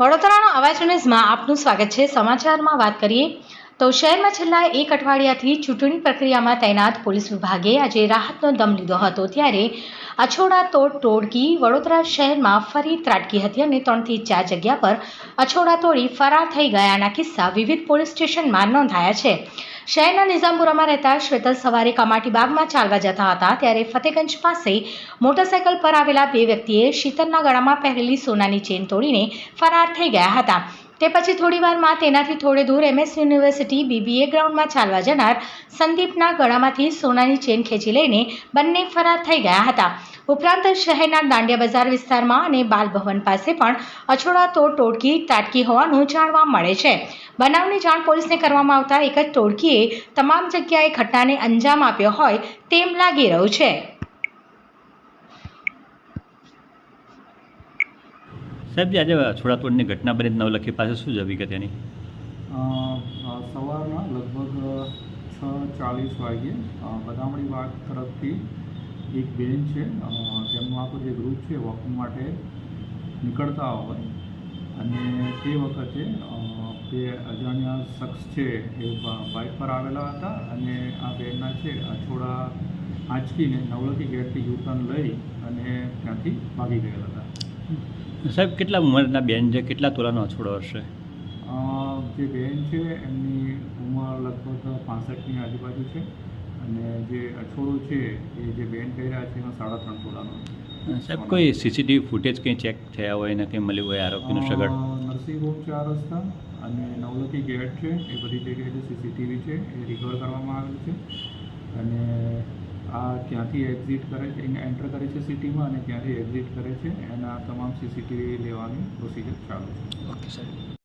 વડોદરાનો અવાજ ન્યૂઝમાં આપનું સ્વાગત છે. સમાચારમાં વાત કરીએ તો શહેરમાં છેલ્લા એક અઠવાડિયાથી ચૂંટણી પ્રક્રિયામાં તૈનાત પોલીસ વિભાગે આજે રાહતનો દમ લીધો હતો. ત્યારે અછોડા તોડ ટોળકી વડોદરા શહેરમાં ફરી ત્રાટકી હતી અને ત્રણથી ચાર જગ્યા પર અછોડા તોડી ફરાર થઈ ગયાના કિસ્સા વિવિધ પોલીસ સ્ટેશનમાં નોંધાયા છે. શહેરના નિઝામપુરામાં રહેતા શ્વેતલ સવારે કમાટી બાગમાં ચાલવા જતા હતા ત્યારે ફતેગંજ પાસે મોટરસાયકલ પર આવેલા બે વ્યક્તિએ શીતલના ગળામાં પહેરેલી સોનાની ચેન તોડીને ફરાર થઈ ગયા હતા. તે પછી થોડીવારમાં તેનાથી થોડે દૂર એમએસ યુનિવર્સિટી બીબીએ ગ્રાઉન્ડમાં ચાલવા જનાર સંદીપના ગળામાંથી સોનાની ચેન ખેંચી લઈને બંને ફરાર થઈ ગયા હતા. ઉપરાંત શહેરના દાંડિયા બજાર વિસ્તારમાં અને બાલભવન પાસે પણ અછોડા તોડ ટોળકી ત્રાટકી હોવાનું જાણવા મળે છે. બનાવની જાણ પોલીસને કરવામાં આવતા એક જ ટોળકીએ તમામ જગ્યાએ ઘટનાને અંજામ આપ્યો હોય તેમ લાગી રહ્યું છે. સાહેબ જે આજે છોડાતોડની ઘટના બની નવલખી પાસે શું છે વિગત એની? સવારના લગભગ છ ચાલીસ વાગ્યે અ, બદામડી બાગ તરફથી એક બેન છે તેમનું આખું જે ગ્રુપ છે વોકિંગ માટે નીકળતા હોય. અને તે વખતે બે અજાણ્યા શખ્સ છે એ બાઇક પર આવેલા હતા અને આ બેનના છે અછોડા આંચકીને નવલખી ગેટથી યુટર્ન લઈ અને ત્યાંથી ભાગી ગયેલા હતા. સાહેબ કેટલા ઉંમરના બેન છે? કેટલા તોલાનો છોડો હશે? જે બેન છે એમની ઉંમર લગભગ પાસઠની આજુબાજુ છે. અને જે અછોડો છે એ જે બેન કહી રહ્યા છે એનો સાડા ત્રણ તોલાનો. સાહેબ કોઈ સીસીટીવી ફૂટેજ કંઈ ચેક થયા હોય ને કંઈ મળ્યું હોય આરોપીનું સગડ? નરસિંહ હોમ ચાર રસ્તા અને નવલખી ગેટ છે એ બધી જગ્યાએ જે સીસીટીવી છે એ રિકવર કરવામાં આવેલ છે. અને આ ક્યાંથી એક્ઝિટ કરે છે? એન્ટર કરે છે સિટીમાં અને ક્યાંથી એક્ઝિટ કરે છે? એના તમામ સીસીટીવી લેવાની પ્રોસિજર ચાલુ છે. ઓકે સાહેબ